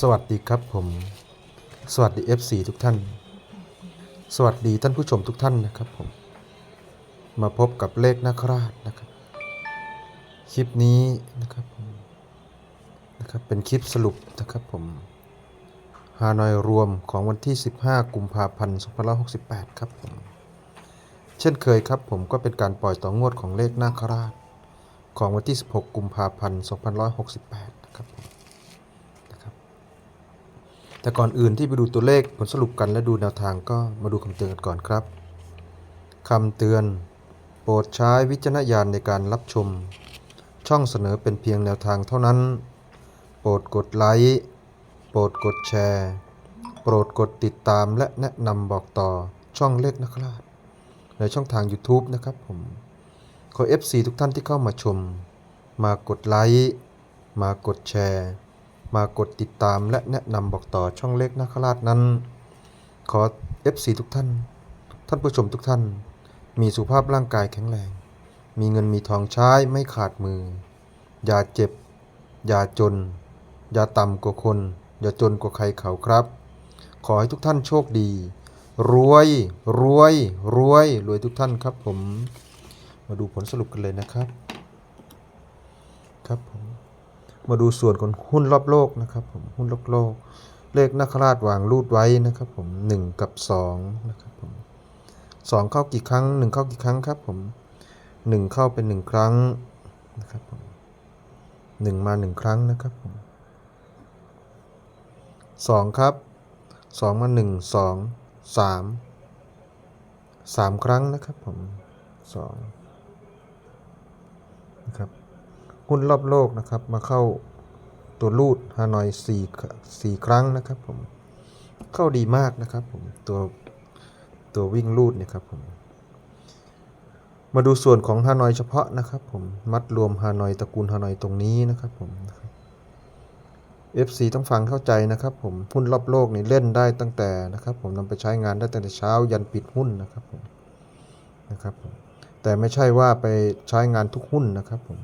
สวัสดีครับผม สวัสดี FC ทุกท่าน สวัสดีท่านผู้ชมทุกท่านนะครับผม มาพบกับเลขนาคราชนะครับ คลิปนี้นะครับผมนะครับเป็นคลิปสรุปนะครับผมฮานอยรวมของวันที่ 15 กุมภาพันธ์2568 ครับผม เช่นเคยครับผมก็เป็นการปล่อยต่องวดของเลขนาคราช ของวันที่ 16 กุมภาพันธ์2568 นะครับผม แต่ก่อนอื่นที่ไปดูตัวเลขผลสรุปกันและดูแนวทางก็มาดูคำเตือนกันก่อนครับคำเตือน โปรดใช้วิจารณญาณในการรับชม ช่องเสนอเป็นเพียงแนวทางเท่านั้น โปรดกดไลค์โปรดกดแชร์ โปรดกดติดตามและแนะนำบอกต่อช่องเลขนะครับในช่องทาง YouTube นะครับผม ขอ FC ทุกท่านที่เข้ามาชม มากดไลค์มากดแชร์ มากดติดตามและแนะนำบอกต่อช่องเล็กนาคราชนั้น ขอ FC ทุกท่าน ท่านผู้ชมทุกท่าน มีสุขภาพร่างกายแข็งแรง มีเงินมีทองใช้ไม่ขาดมือ อย่าเจ็บ อย่าจน อย่าต่ำกว่าคน อย่าจนกว่าใครเขาครับ ขอให้ทุกท่านโชคดี รวย รวย รวย รวยทุกท่านครับผม มาดูผลสรุปกันเลยนะครับ ครับผม มาดูส่วนของหุ้นรอบโลกนะครับผมหุ้นรอบโลก เลขนักราชวางรูดไว้นะครับผมหนึ่งกับสองนะครับผมสองเข้ากี่ครั้งหนึ่งเข้ากี่ครั้งครับผมหนึ่งเข้าเป็นหนึ่งครั้งนะครับผมหนึ่งมาหนึ่งครั้งนะครับผมสองครับสองมาหนึ่งสองสามสามครั้งนะครับผมสองนะครับ หุ้นรอบโลกนะครับ มาเข้าตัวรูดฮานอยสี่สี่ครั้งนะครับผมเข้าดีมากนะครับผมตัวตัววิ่งรูดเนี่ยครับผมมาดูส่วนของฮานอยเฉพาะนะครับผมมัดรวมฮานอยตระกูลฮานอยตรงนี้นะครับผม FC ต้องฟังเข้าใจนะครับผมหุ้นรอบโลกนี่เล่นได้ตั้งแต่นะครับ ผมนำไปใช้งานได้ตั้งแต่เช้ายันปิดหุ้นนะครับผมนะครับผมแต่ไม่ใช่ว่าไปใช้งานทุกหุ้นนะครับผม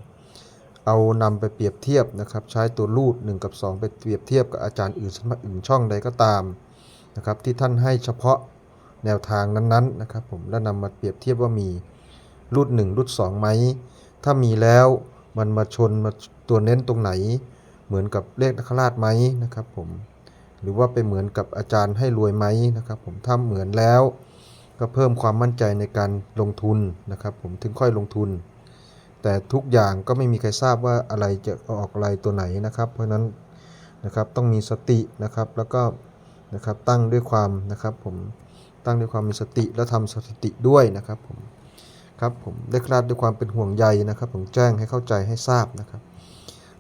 เอานำไปเปรียบเทียบนะครับ ใช้ตัวรูด 1 กับ 2 ไปเปรียบเทียบกับอาจารย์อื่นสำนักอื่นช่องใดก็ตามนะครับ ที่ท่านให้เฉพาะแนวทางนั้นๆนะครับ ผมแล้วนำมาเปรียบเทียบว่ามีรูด1รูด2ไหมถ้ามีแล้วมันมาชนมาตัวเน้นตรงไหน เหมือนกับเลขนักราชไหมนะครับ ผมหรือว่าไปเหมือนกับอาจารย์ให้รวยไหมนะครับ ผมถ้าเหมือนแล้ว ก็เพิ่มความมั่นใจในการลงทุนนะครับ ผมถึงค่อยลงทุน แต่ทุกอย่างก็ไม่มีใครทราบว่าอะไรจะออกอะไรตัวไหนนะครับ เพราะนั้นนะครับต้องมีสตินะครับแล้วก็นะครับตั้งด้วยความนะครับผมตั้งด้วยความมีสติและทำสติด้วยนะครับผมครับผมได้คลาดด้วยความเป็นห่วงใยนะครับ ผมแจ้งให้เข้าใจให้ทราบนะครับ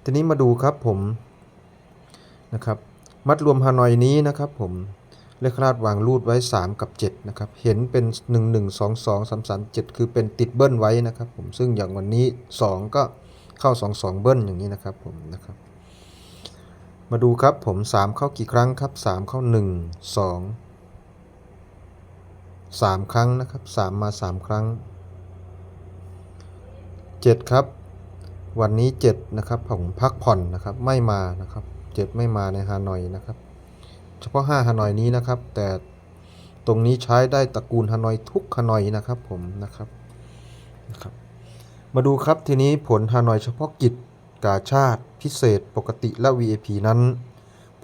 ทีนี้มาดูครับผมนะครับมัดรวมฮานอยนี้นะครับผม เลขคลาดวางรูดไว้ 3 กับ 7 นะครับ เห็นเป็น 1 1 2 2 3 3 7 คือเป็นติดเบิ้ลไว้นะครับผม ซึ่งอย่างวันนี้ 2 ก็เข้า 2 2 เบิ้ลอย่างนี้นะครับผมนะครับ มาดูครับผม 3 เข้ากี่ครั้งครับ 3 เข้า 1 2 3 ครั้งนะครับ 3 มา 3 ครั้ง 7 ครับ วันนี้ 7 นะครับผมพักผ่อนนะครับ ไม่มานะครับ 7 ไม่มาในฮานอยนะครับ เฉพาะ5ฮานอยนี้นะครับ แต่ตรงนี้ใช้ได้ตระกูลฮานอยทุกฮานอยนะครับผมนะครับนะครับ มาดูครับทีนี้ผลฮานอยเฉพาะกิจกาชาติพิเศษปกติและ VIP นั้น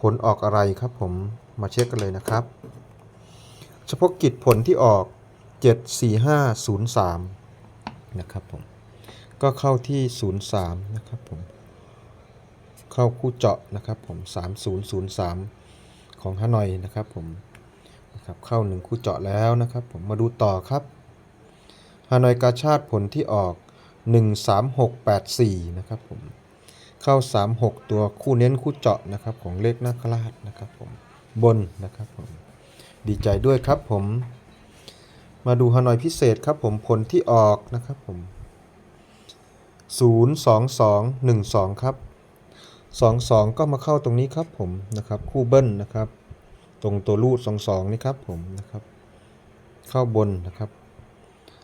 ผลออกอะไรครับผมมาเช็คกันเลยนะครับ เฉพาะกิจผลที่ออก 74503 นะครับผมก็เข้าที่ 03 นะครับผม เข้าคู่เจาะนะครับผม 3003 ของฮานอยนะครับผมนะครับเข้า1คู่เจาะแล้วนะครับ ผมมาดูต่อครับฮานอยกาชาติผลที่ออก 13684 นะครับผมเข้า 36 ตัวคู่เน้นคู่เจาะนะครับของเลขนาคราชนะครับผมบนนะครับผมดีใจด้วยครับผมมาดูฮานอยพิเศษครับผมผลที่ออกนะครับผม02212 ครับ 22 ก็มาเข้าตรงนี้ครับผมนะครับคู่เบิ้ลนะครับ ตรงตัวรูด22นี่ครับผมนะครับ เข้าบนนะครับ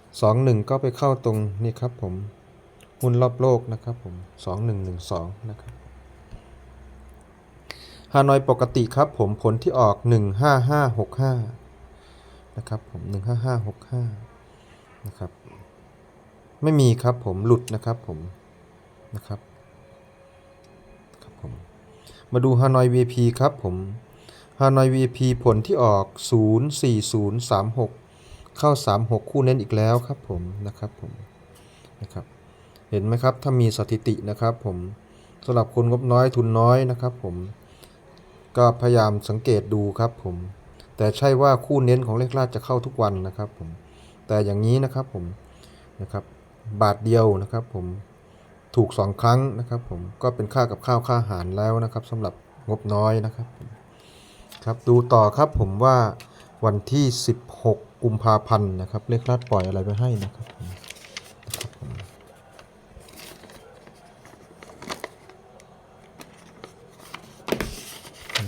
21 ก็ไปเข้าตรงนี่ครับผมหุ้นรอบโลกนะครับผม 2112 นะครับฮานอยปกติครับผมผลที่ออก 15565 นะครับผม 15565 นะครับ ไม่มีครับผมหลุดนะครับผมนะครับ มาดูฮานอย VIP ครับผมฮานอย VIP ผลที่ออก 04036 เข้า 36 คู่เน้นอีกแล้วครับผมนะครับผมนะครับเห็นไหมครับถ้ามีสถิตินะครับผมสำหรับคนงบน้อยทุนน้อยนะครับผมก็พยายามสังเกตดูครับผมแต่ใช่ว่าคู่เน้นของเลขลาดจะเข้าทุกวันนะครับผมแต่อย่างนี้นะครับผมนะครับบาทเดียวนะครับผม ถูกสองครั้งนะครับผมก็เป็นค่ากับข้าวค่าอาหารแล้วนะครับสำหรับงบน้อยนะครับครับดูต่อครับผมว่าวันที่ 16 กุมภาพันธ์นะครับเลขลาดปล่อยอะไรไปให้นะครับผม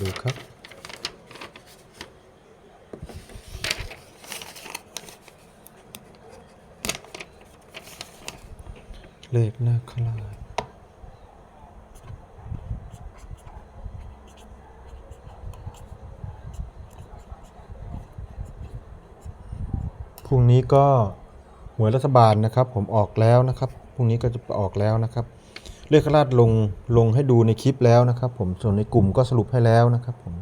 ดูครับ เลขหน้าคลาดพรุ่งนี้ก็หวยรัฐบาลนะครับ ผมออกแล้วนะครับพรุ่งนี้ก็จะออกแล้วนะครับ เลขคลาดลงลงให้ดูในคลิปแล้วนะครับ ผมส่วนในกลุ่มก็สรุปให้แล้วนะครับ ผม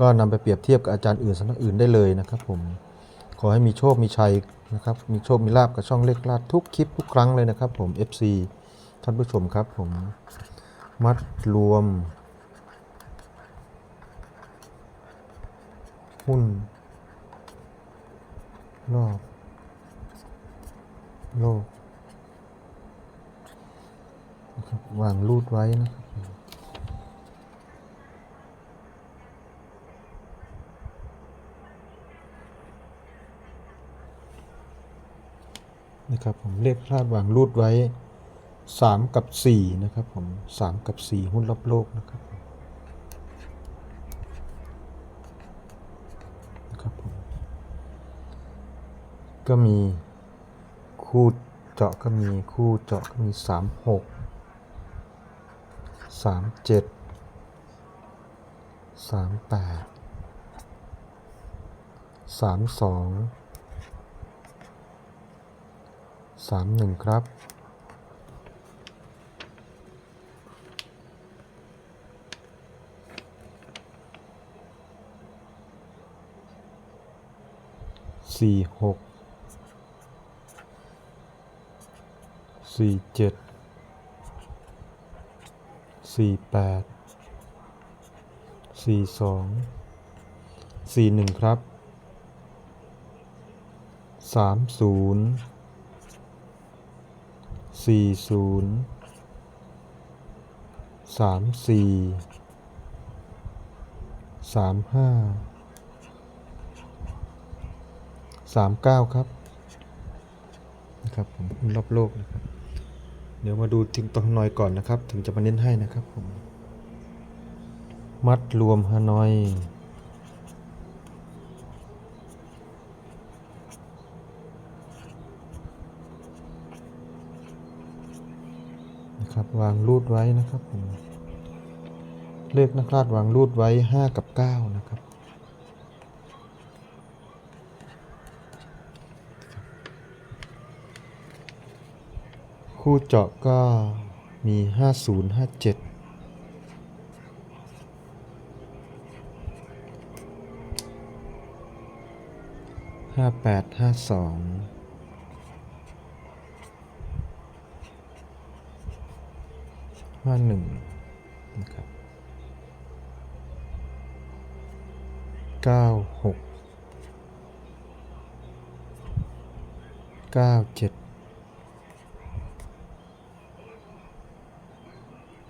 ก็นำไปเปรียบเทียบกับอาจารย์อื่นสำนักอื่นได้เลยนะครับ ผม ขอให้มีโชค มีชัยนะครับ มีโชค มีลาบกับช่องเลขลาดทุกคลิปทุกครั้งเลยนะครับ ผม FC ท่านผู้ชมครับผม มัดรวม หุ้น รอบ โลกนะครับวางรูดไว้นะครับ นะครับผมเลขพลาดวางรูดไว้ 3 กับ 4 นะครับผม 3 กับ 4 หุ้นรอบโลกนะครับผมนะครับผมก็มีคู่เจาะก็มีคู่เจาะก็มีสามหกสาม เจ็ดสามแปดสามสองสามหนึ่งครับ สี่หกสี่เจ็ดสี่แปดสี่สองสี่หนึ่งครับสามศูนย์ สี่ศูนย์สามสี่สามห้าสามเก้าครับนะครับผมรอบโลกนะครับ เดี๋ยวมาดูถึงตัวฮานอยก่อนนะครับ ถึงจะมาเน้นให้นะครับผม มัดรวมฮานอย นะครับ วางรูดไว้นะครับผมเลขนักลาดวางรูดไว้ 5 กับ 9 นะครับ คู่เจาะก็มี 50 57 58 52 51นะครับ96 97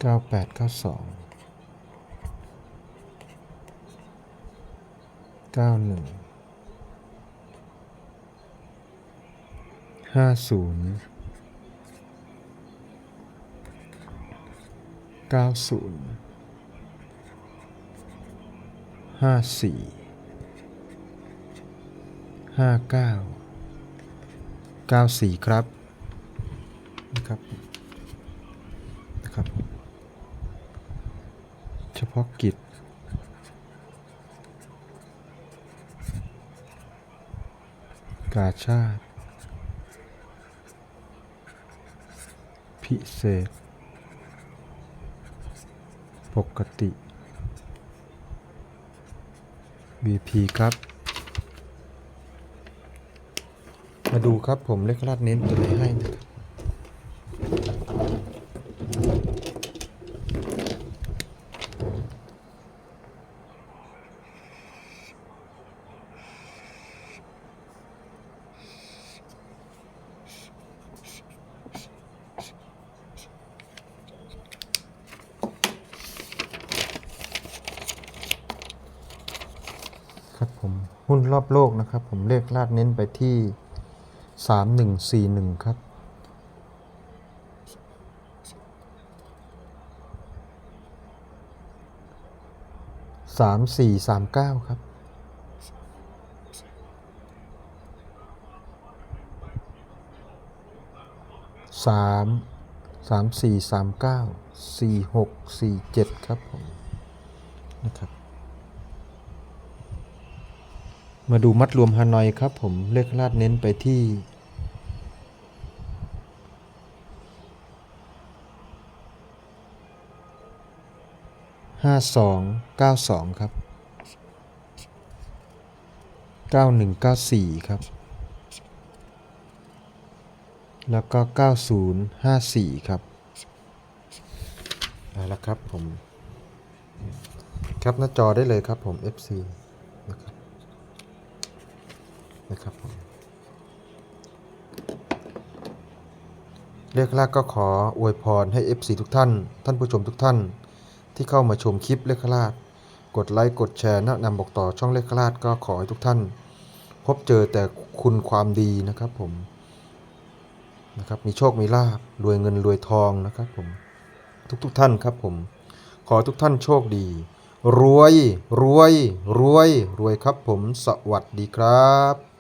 เก้าแปดเก้าสองเก้าหนึ่งห้าศูนย์ ก้าศูนย์ห้าสี่ห้าเก้าเก้าสี่ครับนะครับนะครับ เฉพาะกิจกาชาติ พิเศษ ปกติ BP ครับ มาดูครับผมเลขลาดเน้นตัวไหนให้นะครับผมหุ้น รอบโลกนะครับ ผมเลขลาดเน้นไปที่สามหนึ่งสี่หนึ่งครับ สามสี่สามเก้าครับสามสามสี่สามเก้าสี่หกสี่เจ็ดครับผมนะครับ มาดูมัดรวมฮานอยครับผมเลขลาดเน้นไปที่ห้าสองเก้าสองครับเก้าหนึ่งเก้าสี่ครับ แล้วก็เก้าศูนย์ห้าสี่ครับเอาละครับผมครับหน้าจอได้เลยครับผม FC นะครับ นะครับผมเรียกแรกก็ขออวยพรให้ FC ทุกท่าน ท่านผู้ชมทุกท่าน ที่เข้ามาชมคลิปเลขลาดกดไลค์กดแชร์แนะนำบอกต่อช่องเลขลาดก็ขอให้ทุกท่าน พบเจอแต่คุณความดีนะครับผมนะครับมีโชคมีลาบรวยเงินรวยทองนะครับผมทุกทุกๆท่านครับผม ขอทุกท่านโชคดี รวยรวยรวยรวยครับผมสวัสดีครับ